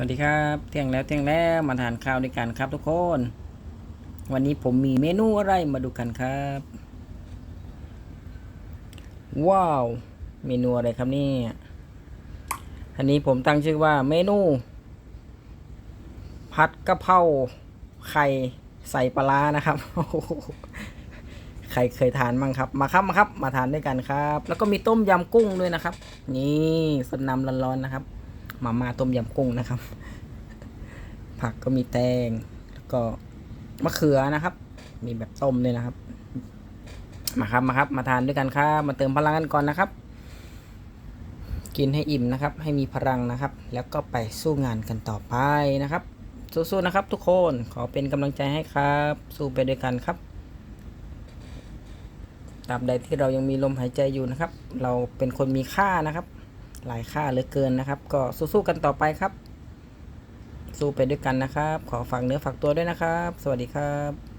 สวัสดีครับเที่ยงแล้วเที่ยงแล้วมาทานข้าวด้วยกันครับทุกคน วันนี้ผมมีเมนูอะไรมาดูกันครับ ว้าว เมนูอะไรครับนี่อันนี้ผมตั้งชื่อว่าเมนู ผัดกะเพราไข่ใส่ปลาร้านะครับใครเคยทานมั้งครับ มาครับมาครับ มาทานด้วยกันครับ แล้วก็มีต้มยำกุ้งด้วยนะครับ นี่สดน้ำร้อนๆนะครับ มาม่าต้มยำกุ้งนะครับ ผักก็มีแตง แล้วก็มะเขือนะครับ มีแบบต้มด้วยนะครับ มาครับมาครับ มาทานด้วยกันครับมาเติมพลังกันก่อนนะครับ กินให้อิ่มนะครับ ให้มีพลังนะครับ แล้วก็ไปสู้งานกันต่อไปนะครับ สู้ๆนะครับ ทุกคนขอเป็นกำลังใจให้ครับ สู้ไปด้วยกันครับตราบใดที่เรายังมีลมหายใจอยู่นะครับ เราเป็นคนมีค่านะครับ หลายค่าเหลือเกินนะครับ ก็สู้ๆกันต่อไปครับ สู้ไปด้วยกันนะครับ ขอฝากเนื้อฝากตัวด้วยนะครับ สวัสดีครับ